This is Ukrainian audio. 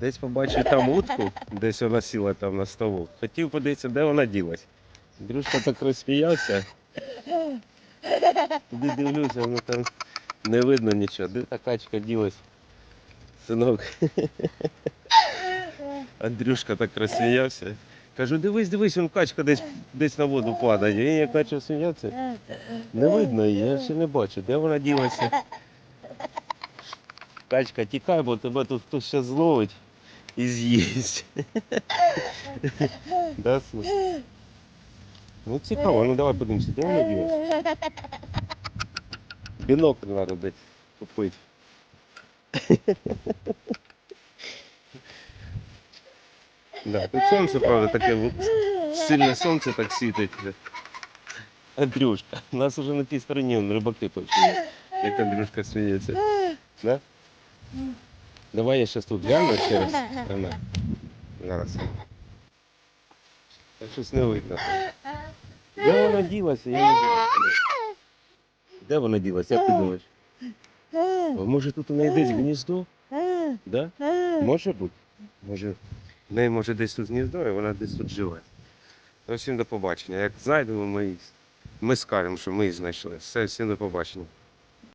Десь побачив там утку, десь вона сіла там на столу. Хотів подивитися, де вона ділась. Андрюшка так розсміявся. Туди дивлюся, ну там не видно нічого. Де та качка ділась? Синок. Андрюшка так розсміявся. Кажу, дивись, дивись, вон качка десь, десь на воду падає. Він як почав сміятися. Не видно її, я ще не бачу, де вона ділася. Качка, тікай, бо тебе тут хтось ще зловить і з'їсть. Да, слухай? Ну цікаво, ну давай подивимося, де вона ділася. Бінокль треба десь купити. Да, тут сонце, правда, таке в- сильне сонце так світить. Андрюшка, у нас уже на тій стороні он, рибаки почали. Як Андрюшка сміється. Да? Давай я зараз тут гляну ще раз. Зараз. Так щось не видно. Де вона ділася? Я не знаю. Де вона ділася? Як ти думаєш? Може тут у неї десь гніздо? Да? Може бути. Може, в неї може десь тут гніздо, і вона десь тут живе. Ну, Всім до побачення. Як знайдемо, ми, ми скажемо, що ми її знайшли. Все, всім до побачення.